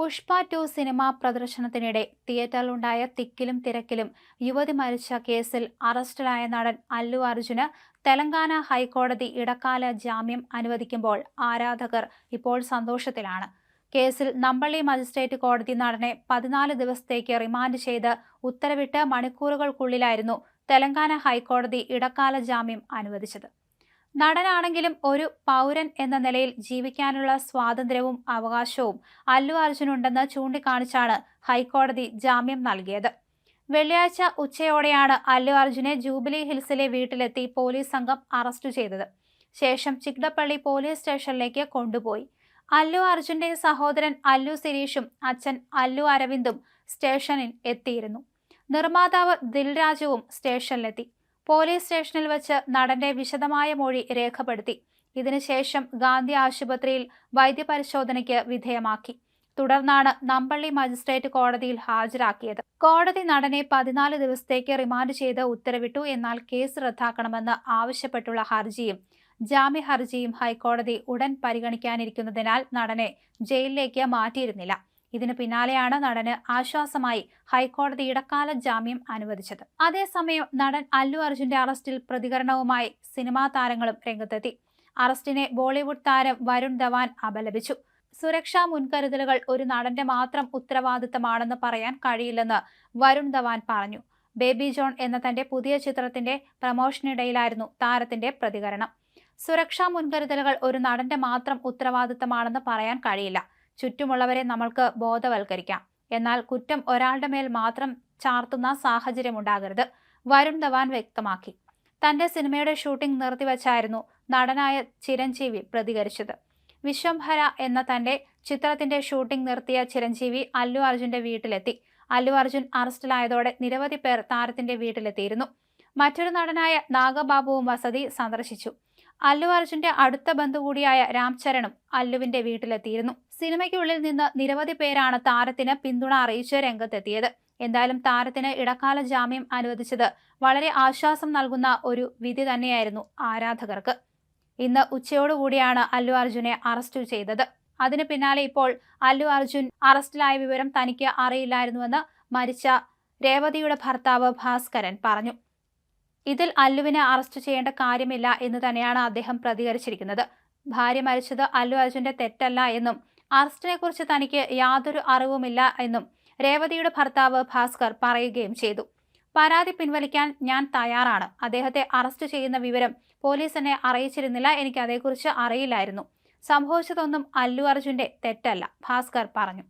Pushpa two cinema പ്രദർശനത്തിനിടെ തിയേറ്ററിലുണ്ടായ തിക്കിലും തിരക്കിലും യുവതി മരിച്ച കേസിൽ അറസ്റ്റിലായ നടൻ അല്ലു അർജുന് തെലങ്കാന ഹൈക്കോടതി ഇടക്കാല ജാമ്യം അനുവദിക്കുമ്പോൾ ആരാധകർ ഇപ്പോൾ സന്തോഷത്തിലാണ്. കേസിൽ നമ്പള്ളി മജിസ്ട്രേറ്റ് കോടതി നടനെ പതിനാല് ദിവസത്തേക്ക് റിമാൻഡ് ചെയ്ത് ഉത്തരവിട്ട് മണിക്കൂറുകൾക്കുള്ളിലായിരുന്നു തെലങ്കാന ഹൈക്കോടതി ഇടക്കാല ജാമ്യം അനുവദിച്ചത്. നടനാണെങ്കിലും ഒരു പൗരൻ എന്ന നിലയിൽ ജീവിക്കാനുള്ള സ്വാതന്ത്ര്യവും അവകാശവും അല്ലു അർജുനുണ്ടെന്ന് ചൂണ്ടിക്കാണിച്ചാണ് ഹൈക്കോടതി ജാമ്യം നൽകിയത്. വെള്ളിയാഴ്ച ഉച്ചയോടെയാണ് അല്ലു അർജുനെ ജൂബിലി ഹിൽസിലെ വീട്ടിലെത്തി പോലീസ് സംഘം അറസ്റ്റ് ചെയ്തത്. ശേഷം ചിക്ടപ്പള്ളി പോലീസ് സ്റ്റേഷനിലേക്ക് കൊണ്ടുപോയി. അല്ലു അർജുന്റെ സഹോദരൻ അല്ലു സിരീഷും അച്ഛൻ അല്ലു അരവിന്ദും സ്റ്റേഷനിൽ എത്തിയിരുന്നു. നിർമ്മാതാവ് ദിൽരാജുവും സ്റ്റേഷനിലെത്തി. പോലീസ് സ്റ്റേഷനിൽ വച്ച് നടന്റെ വിശദമായ മൊഴി രേഖപ്പെടുത്തി. ഇതിനുശേഷം ഗാന്ധി ആശുപത്രിയിൽ വൈദ്യപരിശോധനയ്ക്ക് വിധേയമാക്കി. തുടർന്നാണ് നമ്പള്ളി മജിസ്ട്രേറ്റ് കോടതിയിൽ ഹാജരാക്കിയത്. കോടതി നടനെ പതിനാല് ദിവസത്തേക്ക് റിമാൻഡ് ചെയ്ത് ഉത്തരവിട്ടു. എന്നാൽ കേസ് റദ്ദാക്കണമെന്ന് ആവശ്യപ്പെട്ടുള്ള ഹർജിയും ജാമ്യ ഹർജിയും ഹൈക്കോടതി ഉടൻ പരിഗണിക്കാനിരിക്കുന്നതിനാൽ നടനെ ജയിലിലേക്ക് മാറ്റിയിരുന്നില്ല. ഇതിനു പിന്നാലെയാണ് നടന് ആശ്വാസമായി ഹൈക്കോടതി ഇടക്കാല ജാമ്യം അനുവദിച്ചത്. അതേസമയം നടൻ അല്ലു അർജുന്റെ അറസ്റ്റിൽ പ്രതികരണവുമായി സിനിമാ താരങ്ങളും രംഗത്തെത്തി. അറസ്റ്റിനെ ബോളിവുഡ് താരം വരുൺ ധവാൻ അപലപിച്ചു. സുരക്ഷാ മുൻകരുതലുകൾ ഒരു നടന്റെ മാത്രം ഉത്തരവാദിത്തമാണെന്ന് പറയാൻ കഴിയില്ലെന്ന് വരുൺ ധവാൻ പറഞ്ഞു. ബേബി ജോൺ എന്ന തന്റെ പുതിയ ചിത്രത്തിന്റെ പ്രമോഷനിടയിലായിരുന്നു താരത്തിന്റെ പ്രതികരണം. സുരക്ഷാ മുൻകരുതലുകൾ ഒരു നടന്റെ മാത്രം ഉത്തരവാദിത്തമാണെന്ന് പറയാൻ കഴിയില്ല. ചുറ്റുമുള്ളവരെ നമ്മൾക്ക് ബോധവൽക്കരിക്കാം. എന്നാൽ കുറ്റം ഒരാളുടെ മേൽ മാത്രം ചാർത്തുന്ന സാഹചര്യം ഉണ്ടാകരുത്. വരുൺ ധവാൻ വ്യക്തമാക്കി. തന്റെ സിനിമയുടെ ഷൂട്ടിംഗ് നിർത്തിവച്ചായിരുന്നു നടനായ ചിരഞ്ജീവി പ്രതികരിച്ചത്. വിശ്വംഭര എന്ന തന്റെ ചിത്രത്തിന്റെ ഷൂട്ടിംഗ് നിർത്തിയ ചിരഞ്ജീവി അല്ലു അർജുന്റെ വീട്ടിലെത്തി. അല്ലു അർജുൻ അറസ്റ്റിലായതോടെ നിരവധി പേർ താരത്തിന്റെ വീട്ടിലെത്തിയിരുന്നു. മറ്റൊരു നടനായ നാഗബാബുവും വസതി സന്ദർശിച്ചു. അല്ലു അർജുന്റെ അടുത്ത ബന്ധു കൂടിയായ രാംചരണും അല്ലുവിന്റെ വീട്ടിലെത്തിയിരുന്നു. സിനിമയ്ക്കുള്ളിൽ നിന്ന് നിരവധി പേരാണ് താരത്തിന് പിന്തുണ അറിയിച്ച് രംഗത്തെത്തിയത്. എന്തായാലും താരത്തിന് ഇടക്കാല ജാമ്യം അനുവദിച്ചത് വളരെ ആശ്വാസം നൽകുന്ന ഒരു വിധി തന്നെയായിരുന്നു ആരാധകർക്ക്. ഇന്ന് ഉച്ചയോടുകൂടിയാണ് അല്ലു അർജുനെ അറസ്റ്റ് ചെയ്തത്. അതിന് പിന്നാലെ ഇപ്പോൾ അല്ലു അർജുൻ അറസ്റ്റിലായ വിവരം തനിക്ക് അറിയില്ലായിരുന്നുവെന്ന് മരിച്ച രേവതിയുടെ ഭർത്താവ് ഭാസ്കരൻ പറഞ്ഞു. ഇതിൽ അല്ലുവിനെ അറസ്റ്റ് ചെയ്യേണ്ട കാര്യമില്ല എന്ന് തന്നെയാണ് അദ്ദേഹം പ്രതികരിച്ചിരിക്കുന്നത്. ഭാര്യ മരിച്ചത് അല്ലു അർജുന്റെ തെറ്റല്ല എന്നും അറസ്റ്റിനെക്കുറിച്ച് തനിക്ക് യാതൊരു അറിവുമില്ല എന്നും രേവതിയുടെ ഭർത്താവ് ഭാസ്കർ പറയുകയും ചെയ്തു. പരാതി പിൻവലിക്കാൻ ഞാൻ തയ്യാറാണ്. അദ്ദേഹത്തെ അറസ്റ്റ് ചെയ്യുന്ന വിവരം പോലീസ് എന്നെ അറിയിച്ചിരുന്നില്ല. എനിക്ക് അതേക്കുറിച്ച് അറിയില്ലായിരുന്നു. സംഭവിച്ചതൊന്നും അല്ലു അർജുന്റെ തെറ്റല്ല ഭാസ്കർ പറഞ്ഞു.